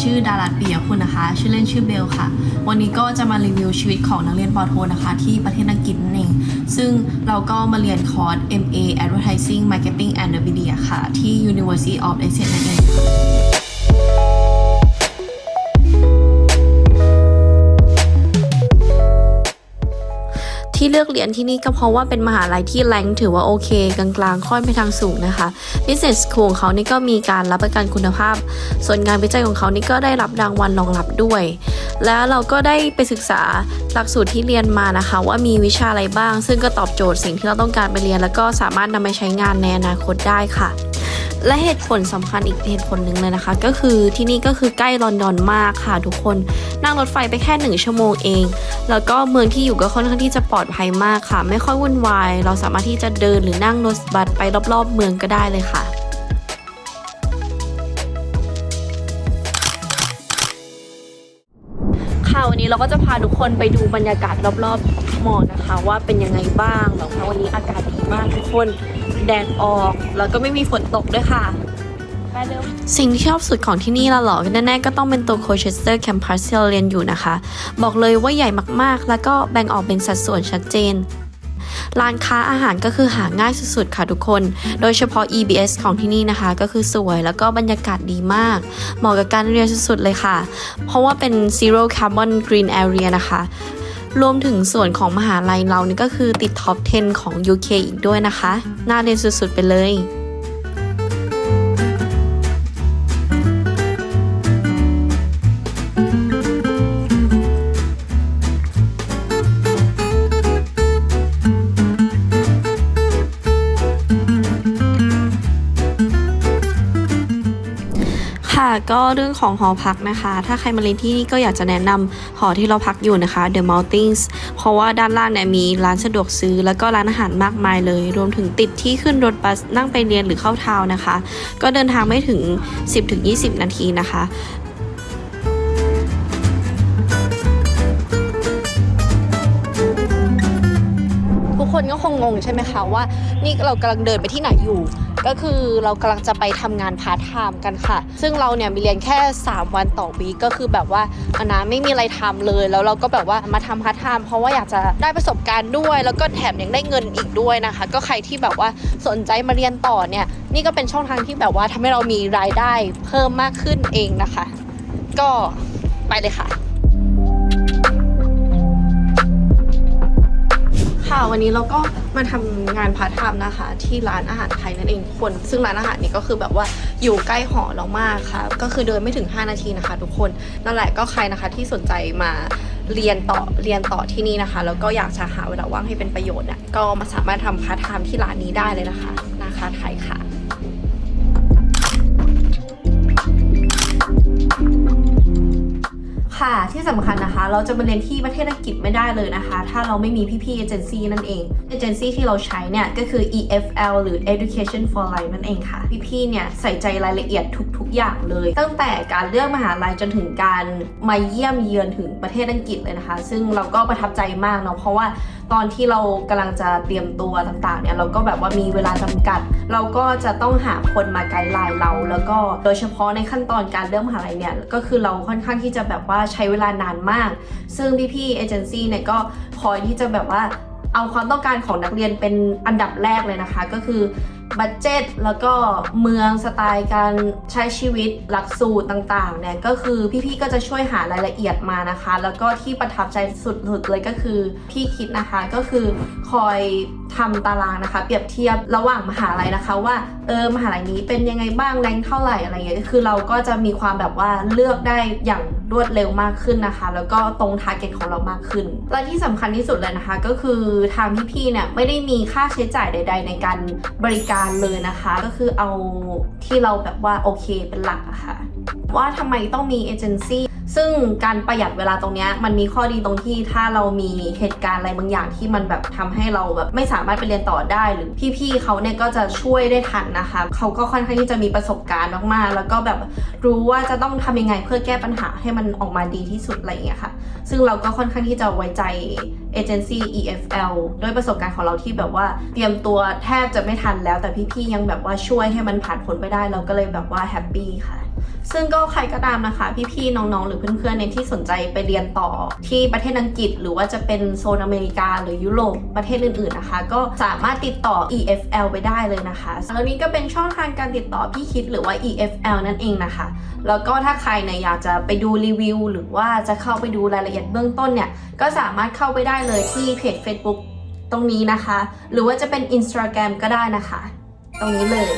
ชื่อดารัตปียคุณนะคะ ชื่อเล่นชื่อเบลค่ะ วันนี้ก็จะมารีวิวชีวิตของนักเรียนปอโทนะคะ ที่ประเทศอังกฤษนั่นเอง ซึ่งเราก็มาเรียนคอร์ส MA Advertising Marketing and Media ค่ะ ที่ University of Essex นั่นเอง เลือกเรียนที่นี่ก็เพราะว่าเป็นมหาลัยที่แรงถือว่าโอเค กลางๆ ค่อนไปทางสูงนะคะ Business School ของเขานี่ก็มีการรับประกันคุณภาพ ส่วนงานวิจัยของเขานี่ก็ได้รับรางวัลรองรับด้วย แล้วเราก็ได้ไปศึกษาหลักสูตรที่เรียนมานะคะ ว่ามีวิชาอะไรบ้าง ซึ่งก็ตอบโจทย์สิ่งที่เราต้องการไปเรียน แล้วก็สามารถนำไปใช้งานในอนาคตได้ค่ะ และเหตุผลสำคัญอีกเหตุผลหนึ่งเลยนะคะ ก็คือที่นี่ก็คือใกล้ลอนดอนมากค่ะทุกคนนั่งรถไฟไปแค่หนึ่งชั่วโมงเอง แล้วก็เมืองที่อยู่ก็ค่อนข้างที่จะปลอดภัยมากค่ะ ไม่ค่อยวุ่นวาย เราสามารถที่จะเดินหรือนั่งรถบัสไปรอบๆ เมืองก็ได้เลยค่ะค่ะวันนี้เราก็จะพาทุกคนไปดูบรรยากาศรอบๆมอนะคะ ว่าเป็นยังไงบ้างแล้ววันนี้อากาศดีมากทุกคน แดดออก แล้วก็ไม่มีฝนตกด้วยค่ะไปเร็วสิ่งที่ชอบสุดของที่นี่ละหรอแน่ๆก็ต้องเป็นตัวโคเชสเตอร์แคมปัสที่เราเรียนอยู่นะคะ บอกเลยว่าใหญ่มากๆ แล้วก็แบ่งออกเป็นสัดส่วนชัดเจนร้านค้าอาหารก็คือหาง่ายสุดๆค่ะทุกคน โดยเฉพาะ EBS ของที่นี่นะคะ ก็คือสวยแล้วก็บรรยากาศดีมาก เหมาะกับการเรียนสุดๆเลยค่ะ เพราะว่าเป็น Zero Carbon Green Area นะคะ รวมถึงส่วนของมหาลัยเรานี่ก็คือติดท็อป 10 ของ UK อีกด้วยนะคะ น่าเรียนสุดๆไปเลย ก็เรื่องของหอพักนะคะ ถ้าใครมาเรียนที่นี่ก็อยากจะแนะนำหอที่เราพักอยู่นะคะ The Mountains เพราะว่าด้านล่างเนี่ยมีร้านสะดวกซื้อ แล้วก็ร้านอาหารมากมายเลย รวมถึงติดที่ขึ้นรถบัสนั่งไปเรียนหรือเข้าทาวน์นะคะ ก็เดินทางไม่ถึง 10-20 นาทีนะคะทุกคนก็คงงงใช่ไหมคะว่านี่เรากำลังเดินไปที่ไหนอยู่ ก็คือเรากำลังจะไปทำงานพาร์ทไทม์กันค่ะ ซึ่งเราเนี่ยมีเรียนแค่ 3 วันต่อวีก็คือแบบว่าอันนะไม่มีอะไรทำเลย แล้วเราก็แบบว่ามาทำพาร์ทไทม์เพราะว่าอยากจะได้ประสบการณ์ด้วย แล้วก็แถมยังได้เงินอีกด้วยนะคะ ก็ใครที่แบบว่าสนใจมาเรียนต่อเนี่ย นี่ก็เป็นช่องทางที่แบบว่าทำให้เรามีรายได้เพิ่มมากขึ้นเองนะคะ ก็ไปเลยค่ะ ค่ะวันนี้เราก็มาทำงานพาร์ทไทม์นะคะ ที่ร้านอาหารไทยนั่นเองคน ซึ่งร้านอาหารนี้ก็คือแบบว่าอยู่ใกล้หอเรามากค่ะ ก็คือเดินไม่ถึง 5 นาทีนะคะ ทุกคนนั่นแหละก็ใครนะคะที่สนใจมาเรียนต่อเรียนต่อที่นี่นะคะ แล้วก็อยากจะหาเวลาว่างให้เป็นประโยชน์เนี่ยก็มาสามารถทำพาร์ทไทม์ที่ร้านนี้ได้เลยนะคะ นะคะไทยค่ะ ค่ะ ที่สำคัญนะคะ เราจะมาเรียนที่ประเทศอังกฤษไม่ได้เลยนะคะ ถ้าเราไม่มีพี่ๆเอเจนซี่นั่นเองเอเจนซี่ที่เราใช้เนี่ย ก็คือ EFL หรือ Education for Life นั่นเองค่ะ พี่ๆเนี่ยใส่ใจรายละเอียดทุกๆ อย่างเลย ตั้งแต่การเลือกมหาลัยจนถึงการมาเยี่ยมเยือนถึงประเทศอังกฤษเลยนะคะ ซึ่งเราก็ประทับใจมากเนาะเพราะว่าตอนที่เรากำลังจะเตรียมตัวต่างๆเนี่ยเราก็แบบว่ามีเวลาจำกัด เราก็จะต้องหาคนมาไกด์ไลน์เรา แล้วก็โดยเฉพาะในขั้นตอนการเลือกมหาลัยเนี่ยก็คือเราค่อนข้างที่จะแบบว่าใช้เวลานานมาก ซึ่งพี่ๆเอเจนซี่เนี่ยก็คอยที่จะแบบว่าเอาความต้องการของนักเรียนเป็นอันดับแรกเลยนะคะ ก็คือ บัตเจ็ตแล้วก็เมืองสไตล์การใช้ชีวิตหลักสูตรต่างๆเนี่ยก็คือพี่ๆก็จะช่วยหารายละเอียดมานะคะ แล้วก็ที่ประทับใจสุดๆเลยก็คือพี่คิดนะคะก็คือคอยทำตารางนะคะ เปรียบเทียบระหว่างมหาลัยนะคะ ว่าเออมหาลัยนี้เป็นยังไงบ้างแรงเท่าไหร่อะไรเงี้ยคือเราก็จะมีความแบบว่าเลือกได้อย่างรวดเร็วมากขึ้นนะคะ แล้วก็ตรงทาร์เก็ตของเรามากขึ้น และที่สำคัญที่สุดเลยนะคะ ก็คือทางพี่ๆเนี่ยไม่ได้มีค่าใช้จ่ายใด ๆ ในการบริการเลยนะคะ ก็คือเอาที่เราแบบว่าโอเคเป็นหลักอะค่ะ ว่าทำไมต้องมีเอเจนซี่ซึ่งการประหยัดเวลาตรงนี้มันมีข้อดีตรงที่ถ้าเรามีเหตุการณ์อะไรบางอย่างที่มันแบบทำให้เราแบบไม่สามารถไปเรียนต่อได้หรือพี่ๆเขาเนี่ยก็จะช่วยได้ทันนะคะเขาก็ค่อนข้างที่จะมีประสบการณ์มากๆ แล้วก็แบบรู้ว่าจะต้องทำยังไงเพื่อแก้ปัญหาให้มันออกมาดีที่สุดอะไรอย่างเงี้ยค่ะ ซึ่งเราก็ค่อนข้างที่จะไว้ใจเอเจนซี่ EFL ด้วยประสบการณ์ของเราที่แบบว่าเตรียมตัวแทบจะไม่ทันแล้ว แต่พี่ๆยังแบบว่าช่วยให้มันผ่านพ้นไปได้เราก็เลยแบบว่าแฮปปี้ค่ะ ซึ่งก็ใครก็ตามนะคะ พี่ๆ น้องๆ หรือเพื่อนๆเนี่ยที่สนใจไปเรียนต่อที่ประเทศอังกฤษ หรือว่าจะเป็นโซนอเมริกาหรือยุโรปประเทศอื่นๆนะคะ ก็สามารถติดต่อ EFL ไปได้เลยนะคะแล้วนี้ก็เป็นช่องทางการติดต่อพี่คิดหรือว่า EFL นั่นเองนะคะ แล้วก็ถ้าใครเนี่ยอยากจะไปดูรีวิว หรือว่าจะเข้าไปดูรายละเอียดเบื้องต้นเนี่ยก็สามารถเข้าไปได้เลยที่เพจ Facebook ตรงนี้นะคะ หรือว่าจะเป็น Instagram ก็ได้นะคะ ตรงนี้เลย